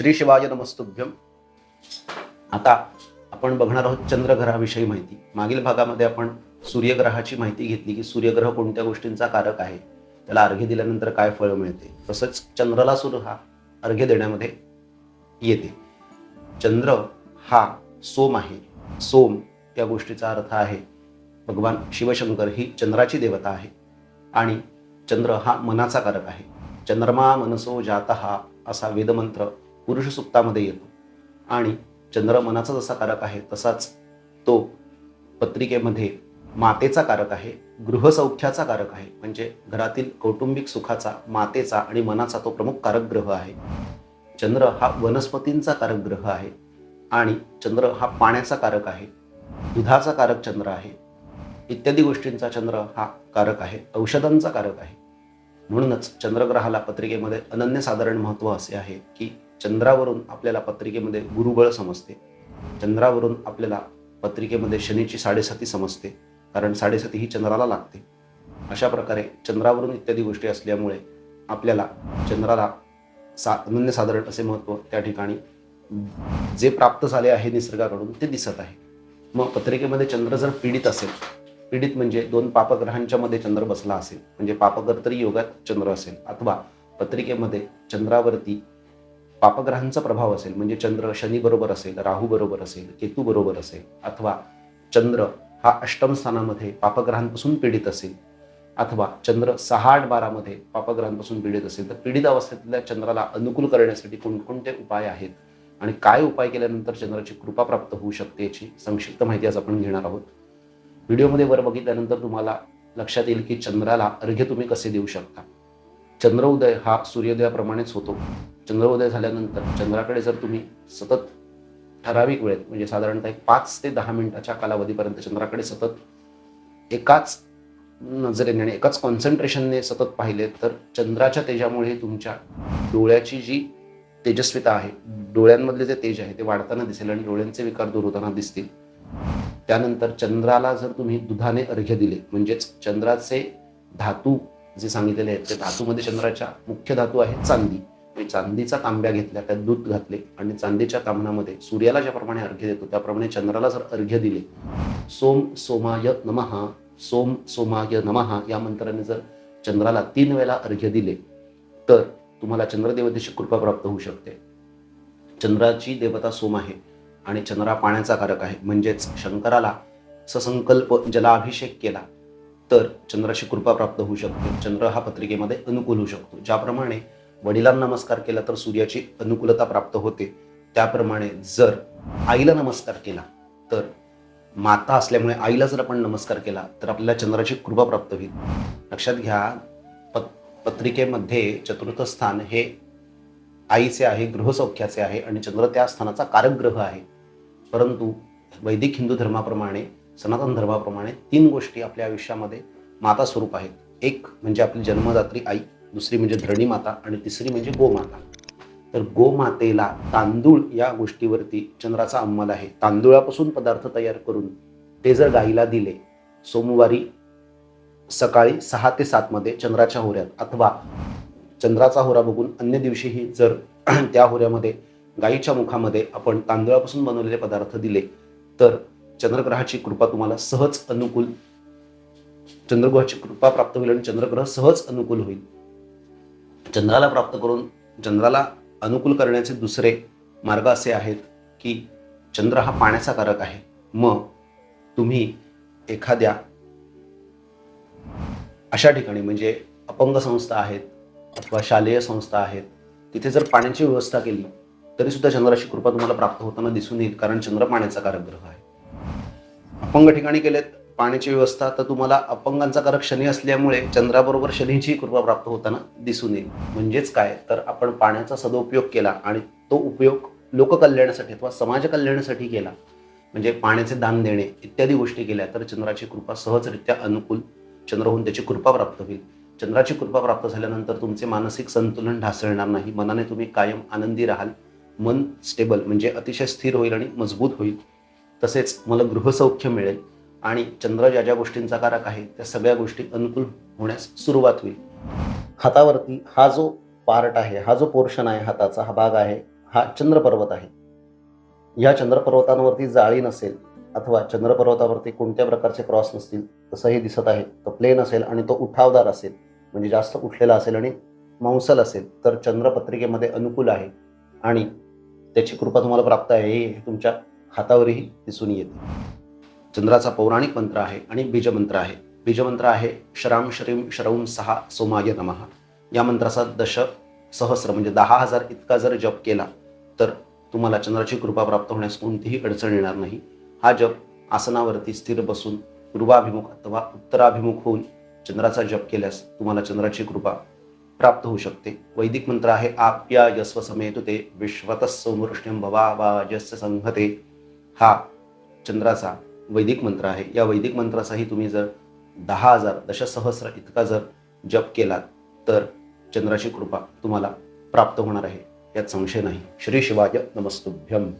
श्री शिवाय नमस्तुभ्यम. आता आपण बघणार आहोत चंद्रग्रहाविषयी माहिती. मागील भागामध्ये आपण सूर्यग्रहाची माहिती घेतली की सूर्यग्रह कोणत्या गोष्टींचा कारक आहे? त्याला अर्घ्य दिल्यानंतर काय फळ मिळते? तसंच चंद्राला सुरू हा अर्घ्य देण्यामध्ये येते. चंद्र हा सोम आहे. सोम या गोष्टीचा अर्थ आहे भगवान शिवशंकर ही चंद्राची देवता आहे आणि चंद्र हा मनाचा कारक आहे. चंद्रमा मनसो जात हा असा वेदमंत्र पुरुष सुक्तामध्ये येतो. आणि चंद्र मनाचा जसा कारक आहे तसाच तो पत्रिकेमध्ये मातेचा कारक आहे गृहसौख्याचा कारक आहे. म्हणजे घरातील कौटुंबिक सुखाचा मातेचा आणि मनाचा तो प्रमुख कारक ग्रह आहे. चंद्र हा वनस्पतींचा कारक ग्रह आहे आणि चंद्र हा पाण्याचा कारक आहे दुधाचा कारक चंद्र आहे. इत्यादी गोष्टींचा चंद्र हा कारक आहे औषधांचा कारक आहे. म्हणूनच चंद्रग्रहाला पत्रिकेमध्ये अनन्यसाधारण महत्त्व असे आहे की चंद्रावरून आपल्याला पत्रिकेमध्ये गुरुबळ समजते. चंद्रावरून आपल्याला पत्रिकेमध्ये शनीची साडेसाती समजते कारण साडेसाती ही चंद्राला लागते. अशा प्रकारे चंद्रावरून इत्यादी गोष्टी असल्यामुळे आपल्याला चंद्राला सा अनन्यसाधारण असे महत्त्व त्या ठिकाणी जे प्राप्त झाले आहे निसर्गाकडून ते दिसत आहे. मग पत्रिकेमध्ये चंद्र जर पीडित असेल पीडित म्हणजे दोन पापग्रहांच्या मध्ये चंद्र बसला असेल म्हणजे पापकर्तरी योगात चंद्र असेल अथवा पत्रिकेमध्ये चंद्रावरती पापग्रहांचा प्रभाव असेल म्हणजे चंद्र शनी बरोबर असेल राहू बरोबर असेल केतू बरोबर असेल अथवा चंद्र हा अष्टम स्थानामध्ये पापग्रहांपासून पीडित असेल अथवा चंद्र सहा आठ बारामध्ये पापग्रहांपासून पीडित असेल तर पीडित अवस्थेतल्या चंद्राला अनुकूल करण्यासाठी कोणकोणते उपाय आहेत आणि काय उपाय केल्यानंतर चंद्राची कृपा प्राप्त होऊ शकते याची संक्षिप्त माहिती आज आपण घेणार आहोत. व्हिडिओमध्ये वर बघितल्यानंतर तुम्हाला लक्षात येईल की चंद्राला अर्घ्य तुम्ही कसे देऊ शकता? चंद्रोदय हा सूर्योदयाप्रमाणेच होतो. चंद्रोदय झाल्यानंतर चंद्राकडे जर तुम्ही सतत ठराविक वेळेत म्हणजे साधारणतः एक पाच ते दहा मिनिटाच्या कालावधीपर्यंत चंद्राकडे सतत एकाच नजरेने आणि एकाच कॉन्सन्ट्रेशनने सतत पाहिले तर चंद्राच्या तेजामुळे तुमच्या डोळ्याची जी तेजस्विता आहे डोळ्यांमधले जे तेज आहे ते वाढताना दिसेल आणि डोळ्यांचे विकार दूर होताना दिसतील. त्यानंतर चंद्राला जर तुम्ही दुधाने अर्घ्य दिले म्हणजेच चंद्राचे धातू जे सांगितलेले आहेत ते धातूमध्ये चंद्राच्या मुख्य धातू आहे चांदी. चांदीचा तांब्या घेतल्या त्यात दूध घातले आणि चांदीच्या तांबणामध्ये सूर्याला ज्याप्रमाणे अर्घ्य देतो त्याप्रमाणे चंद्राला जर अर्घ्य दिले. सोम सोमाय नमहा सोम सोमाय नमहा या मंत्राने जर चंद्राला तीन वेळा अर्घ्य दिले तर तुम्हाला चंद्रदेवतेची कृपा प्राप्त होऊ शकते. चंद्राची देवता सोम आहे आणि चंद्रा पाण्याचा कारक आहे. म्हणजेच शंकराला ससंकल्प जलाभिषेक केला तर चंद्राची कृपा प्राप्त होऊ शकते. चंद्र हा पत्रिकेमध्ये अनुकूल होऊ शकतो. ज्याप्रमाणे वडिलांना नमस्कार केला तर सूर्याची अनुकूलता प्राप्त होते. त्याप्रमाणे जर आईला नमस्कार केला तर माता असल्यामुळे आईला जर आपण नमस्कार केला तर आपल्याला चंद्राची कृपा प्राप्त होईल. लक्षात घ्या पत पत्रिकेमध्ये चतुर्थ स्थान हे आईचे आहे गृहसौख्याचे आहे आणि चंद्र त्या स्थानाचा कारक ग्रह आहे. परंतु वैदिक हिंदू धर्माप्रमाणे सनातन धर्माप्रमाणे तीन गोष्टी आपल्या आयुष्यामध्ये माता स्वरूप आहेत. एक म्हणजे आपली जन्मदात्री आई दुसरी म्हणजे धरणी माता आणि तिसरी म्हणजे गोमाता. तर गोमातेला तांदूळ या गोष्टीवरती चंद्राचा अंमल आहे. तांदूळापासून पदार्थ तयार करून ते जर गाईला दिले सोमवारी सकाळी सहा ते सातमध्ये चंद्राच्या होऱ्यात अथवा चंद्राचा होरा बघून अन्य दिवशीही जर त्या होऱ्यामध्ये गाईच्या मुखामध्ये आपण तांदूळापासून बनवलेले पदार्थ दिले तर चंद्रग्रहाची कृपा तुम्हाला सहज अनुकूल चंद्रग्रहाची कृपा प्राप्त होईल आणि चंद्रग्रह सहज अनुकूल होईल. चंद्राला प्राप्त करून चंद्राला अनुकूल करण्याचे दुसरे मार्ग असे आहेत की चंद्र हा पाण्याचा कारक आहे. मग तुम्ही एखाद्या अशा ठिकाणी म्हणजे अपंग संस्था आहेत अथवा शालेय संस्था आहेत तिथे जर पाण्याची व्यवस्था केली तरी सुद्धा चंद्राची कृपा तुम्हाला प्राप्त होताना दिसून येईल कारण चंद्र पाण्याचा कारक ग्रह आहे. अपंग ठिकाणी केलेत पाण्याची व्यवस्था तर तुम्हाला अपंगांचा कारक शनी असल्यामुळे चंद्राबरोबर शनीची कृपा प्राप्त होताना दिसून येईल. म्हणजेच काय? तर आपण पाण्याचा सदुपयोग केला आणि तो उपयोग लोककल्याणासाठी अथवा समाज कल्याणासाठी केला. म्हणजे पाण्याचे दान देणे इत्यादी गोष्टी केल्या तर चंद्राची कृपा सहजरित्या अनुकूल चंद्र होऊन त्याची कृपा प्राप्त होईल. चंद्राची कृपा प्राप्त झाल्यानंतर तुमचे मानसिक संतुलन ढासळणार नाही. मनाने तुम्ही कायम आनंदी राहाल. मन स्टेबल म्हणजे अतिशय स्थिर होईल आणि मजबूत होईल. तसेच मला गृहसौख्य मिळेल. आणि चंद्र ज्या ज्या गोष्टींचा कारक आहे त्या सगळ्या गोष्टी अनुकूल होण्यास सुरुवात होईल. हातावरती हा जो पार्ट आहे हा जो पोर्शन आहे हाताचा हा भाग आहे हा चंद्रपर्वत आहे. या चंद्रपर्वतांवरती जाळी नसेल अथवा चंद्रपर्वतावरती कोणत्या प्रकारचे क्रॉस नसतील तसंही दिसत आहे. तो प्लेन असेल आणि तो उठावदार असेल म्हणजे जास्त उठलेला असेल आणि मांसल असेल तर चंद्रपत्रिकेमध्ये अनुकूल आहे. आणि त्याची कृपा तुम्हाला प्राप्त आहे हे तुमच्या हातावरही दिसून येते. चंद्राचा पौराणिक मंत्र आहे आणि बीजमंत्र आहे. बीजमंत्र आहे शराम श्रीम श्रौम सहा सोमाय नमः. या मंत्राचा दश सहस्र म्हणजे दहा हजार इतका जर जप केला तर तुम्हाला चंद्राची कृपा प्राप्त होण्यास कोणतीही अडचण येणार नाही. हा जप आसनावरती स्थिर बसून पूर्वाभिमुख अथवा उत्तराभिमुख होऊन चंद्राचा जप केल्यास तुम्हाला चंद्राची कृपा प्राप्त होऊ शकते. वैदिक मंत्र आहे आप्या यस्व समेतु ते विश्वतः सौमृष्ण्यम भवा वा यस्य संहते. हा चंद्राचा वैदिक मंत्र आहे. या वैदिक मंत्राचाही तुम्ही जर दहा हजार दशसहस्र इतका जर जप केलात तर चंद्राची कृपा तुम्हाला प्राप्त होणार आहे. यात संशय नाही. श्री शिवाय नमस्तुभ्यम.